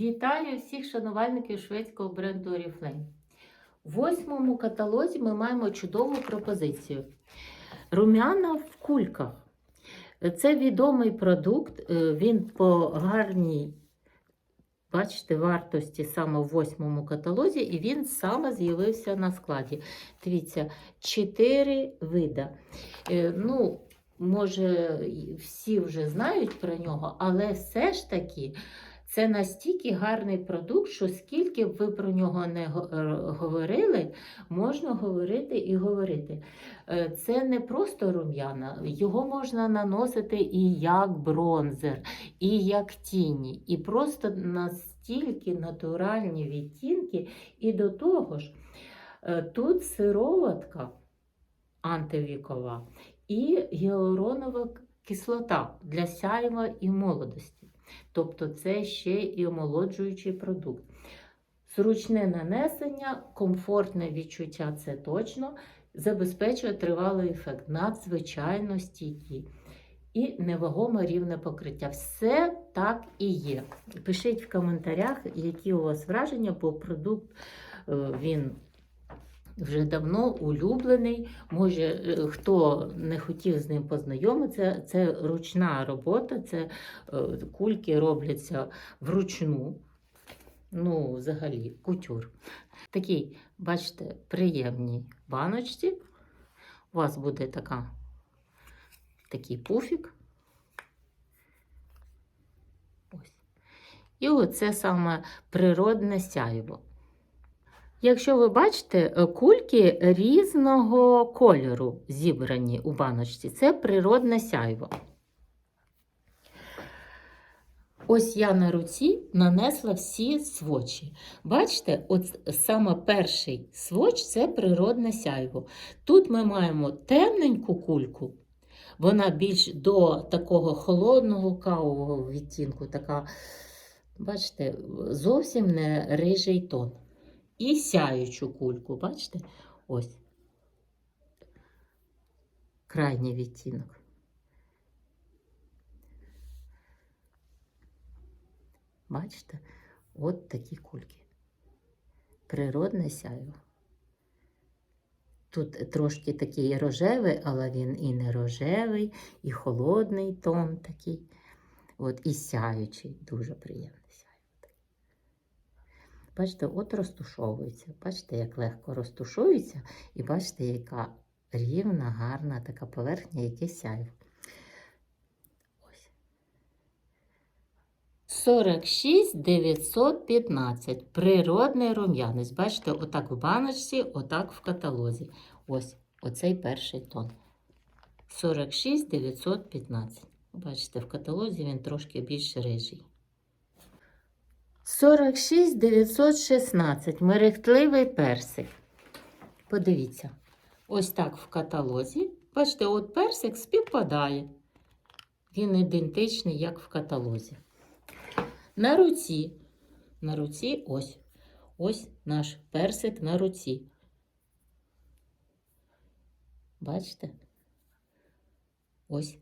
Вітаю всіх шанувальників шведського бренду Oriflame. В восьмому каталозі ми маємо чудову пропозицію. Румяна в кульках. Це відомий продукт, е, він по гарній, бачите, вартості саме в восьмому каталозі, і він саме з'явився на складі. Дивіться, чотири вида. Е, Ну, може, всі вже знають про нього, але все ж таки. Це настільки гарний продукт, що скільки б ви про нього не е, говорили, можна говорити і говорити. Е, Це не просто рум'яна, його можна наносити і як бронзер, і як тіні, і просто настільки натуральні відтінки. І до того ж, е, тут сироватка антивікова і гіалуронова кислота для сяйва і молодості. Тобто це ще і омолоджуючий продукт. Зручне нанесення, комфортне відчуття це точно, забезпечує тривалий ефект, надзвичайно стійкий. І невагоме рівне покриття. Все так і є. Пишіть в коментарях, які у вас враження, бо продукт е, він вже давно улюблений. Може, е, хто не хотів з ним познайомитися, це ручна робота, це е, кульки робляться вручну. Ну, взагалі, кутюр. Такий, бачите, приємній баночці. У вас буде така, такий пуфік. Ось. І оце саме природне сяйво. Якщо ви бачите, е, кульки різного кольору зібрані у баночці, це природне сяйво. Ось я на руці нанесла всі свочі. Бачите, от саме перший своч це природне сяйво. Тут ми маємо темненьку кульку, вона більш до такого холодного кавового відтінку, така, бачите, зовсім не рижий тон. І сяючу кульку, бачите? Ось. Крайній відтінок. Бачите? От такі кульки. Природне сяйво. Тут трошки такий рожевий, але він і не рожевий, і холодний тон такий. От, і сяючий, дуже приємний сяйво. Бачите, от розтушовується. Бачите, як легко розтушується, і бачите, яка рівна, гарна така поверхня, яке сяйво. Ось. 46 915. Природний рум'янець. Бачите, отак в баночці, отак в каталозі. Ось оцей перший тон. 46 915. Бачите, в каталозі він трошки більш рижий. 46 916. Мерехтливий персик. Подивіться. Ось так в каталозі. Бачите, от персик співпадає. Він ідентичний, як в каталозі. На руці. На руці ось. Ось наш персик на руці. Бачите? Ось.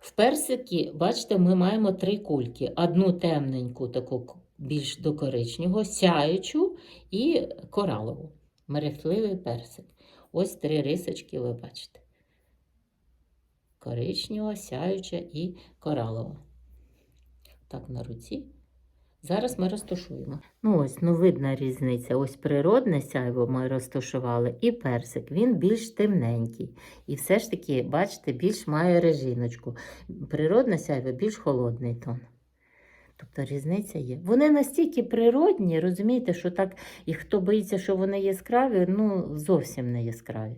В персики, бачите, ми маємо три кульки. Одну темненьку, таку більш до коричнього, сяючу і коралову. Мерехтливий персик. Ось три рисочки, ви бачите. Коричнева, сяюча і коралова. Так, на руці. Зараз ми розташуємо. Ну ось, ну видна різниця. Ось природне сяйво ми розташували, і персик. Він більш темненький. І все ж таки, бачите, більш має режиночку. Природне сяйво більш холодний тон. Тобто різниця є. Вони настільки природні, розумієте, що так, і хто боїться, що вони яскраві, ну зовсім не яскраві.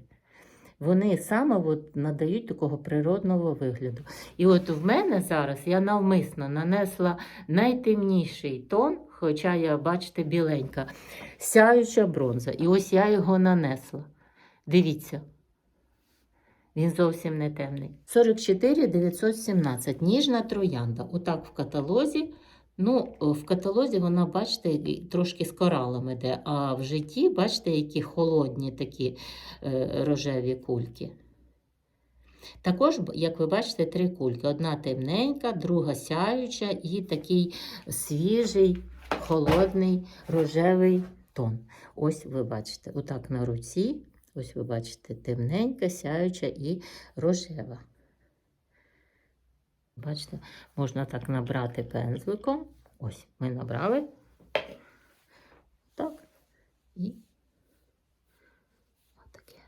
Вони саме от надають такого природного вигляду. І от в мене зараз я навмисно нанесла найтемніший тон, хоча я, бачите, біленька, сяюча бронза. І ось я його нанесла. Дивіться. Він зовсім не темний. 44 917. Ніжна троянда. Отак в каталозі. Ну, в каталозі вона, бачите, трошки з коралами йде, а в житті, бачите, які холодні такі е, рожеві кульки. Також, як ви бачите, три кульки. Одна темненька, друга сяюча і такий свіжий холодний рожевий тон. Ось ви бачите, отак на руці, ось ви бачите, темненька, сяюча і рожева. Бачите, можна так набрати пензликом. Ось ми набрали. Так. І отаке.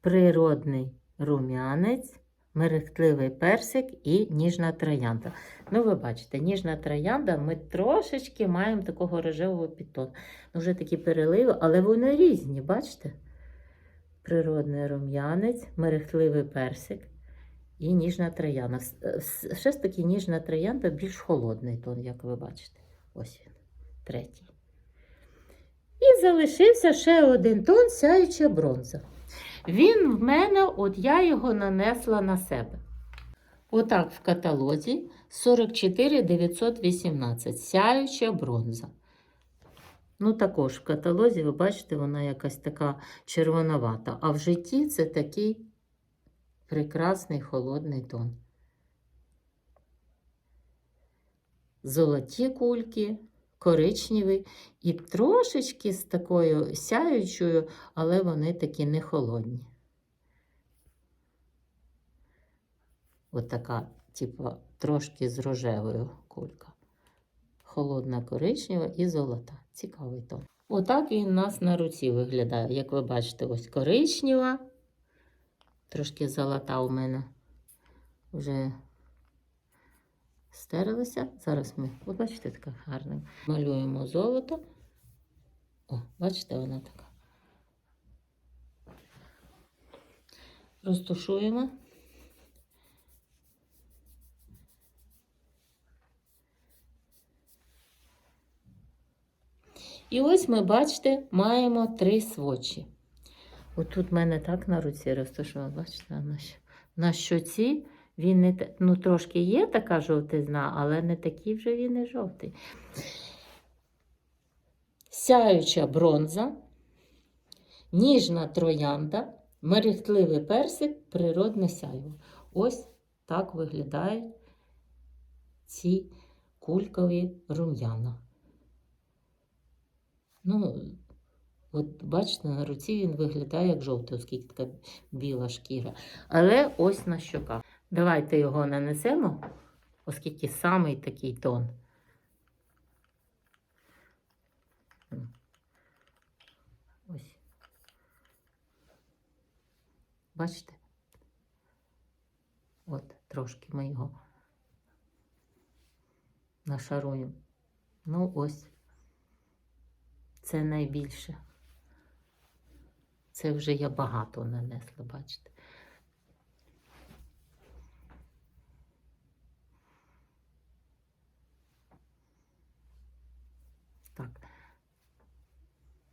Природний рум'янець, мерехтливий персик і ніжна троянда. Ну, ви бачите, ніжна троянда, ми трошечки маємо такого рожевого підтону. Ну, вже такі переливи, але вони різні, бачите? Природний рум'янець, мерехтливий персик і ніжна троянда. Все ж таки ніжна троянда більш холодний тон, як ви бачите. Ось він, третій. І залишився ще один тон сяюча бронза. Він в мене, от я його нанесла на себе. Отак в каталозі 44 918. Сяюча бронза. Ну, також в каталозі, ви бачите, вона якась така червоновата. А в житті це такий прекрасний холодний тон. Золоті кульки, коричневий і трошечки з такою сяючою, але вони такі не холодні. От типу, трошки з рожевою кулька. Холодна коричнева і золота. Цікавий тон. Отак він у нас на руці виглядає. Як ви бачите, ось коричнева, трошки золота у мене вже стерлася. Зараз ми, от бачите, така гарна. Малюємо золото. О, бачите, вона така. Розтушуємо. І ось ми, бачите, маємо три свочі. Отут в мене так на руці розташувала, бачите, на, на щоці він не ну, трошки є така жовтизна, але не такий вже він і жовтий. Сяюча бронза, ніжна троянда, мерехтливий персик, природне сяйво. Ось так виглядають ці кулькові рум'яна. Ну, от бачите, на руці він виглядає як жовтий, оскільки така біла шкіра. Але ось на щоках. Давайте його нанесемо, оскільки самий такий тон. Ось. Бачите? От трошки ми його нашаруємо. Ну, ось. Це найбільше. Це вже я багато нанесла, бачите. Так.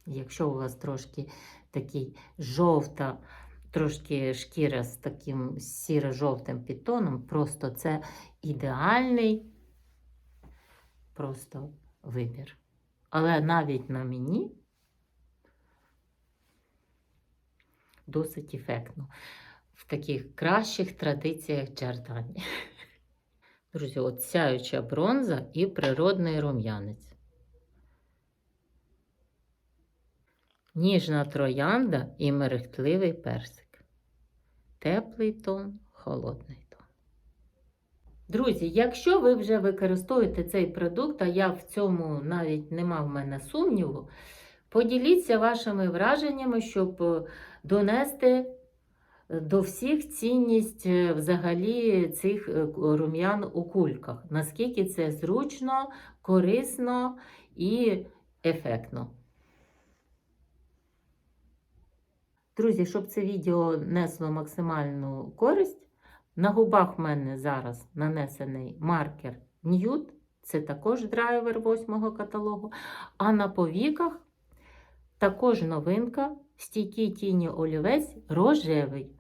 Якщо у вас трошки такий жовта, трошки шкіра з таким сіро-жовтим підтоном, просто це ідеальний просто вибір. Але навіть на мені досить ефектно. В таких кращих традиціях Джордані. Друзі, от сяюча бронза і природний рум'янець. Ніжна троянда і мерехтливий персик. Теплий тон, холодний. Друзі, якщо ви вже використовуєте цей продукт, а я в цьому навіть нема в мене сумніву, поділіться вашими враженнями, щоб е, донести е, до всіх цінність е, взагалі цих рум'ян у кульках. Наскільки це зручно, корисно і ефектно. Друзі, щоб це відео несло максимальну користь, на губах в мене зараз нанесений маркер Nude, це також драйвер восьмого каталогу. А на повіках також новинка стійкий тіні олівець рожевий.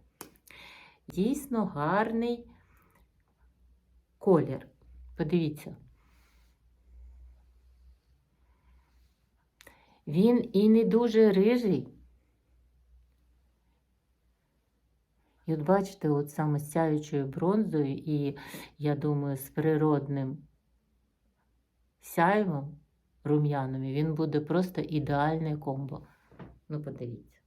Дійсно гарний колір. Подивіться. Він і не дуже рижий. І от бачите, от саме з сяючою бронзою, і я думаю, з природним сяйвом рум'яним, він буде просто ідеальне комбо. Ну, подивіться.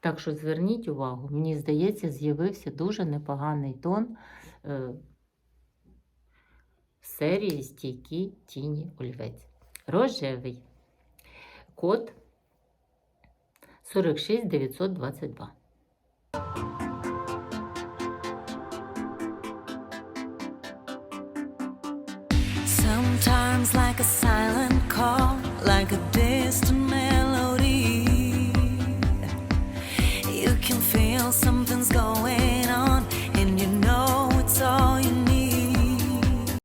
Так що зверніть увагу, мені здається, з'явився дуже непоганий тон е, серії стійкі тіні олівець. Рожевий. Код 46922.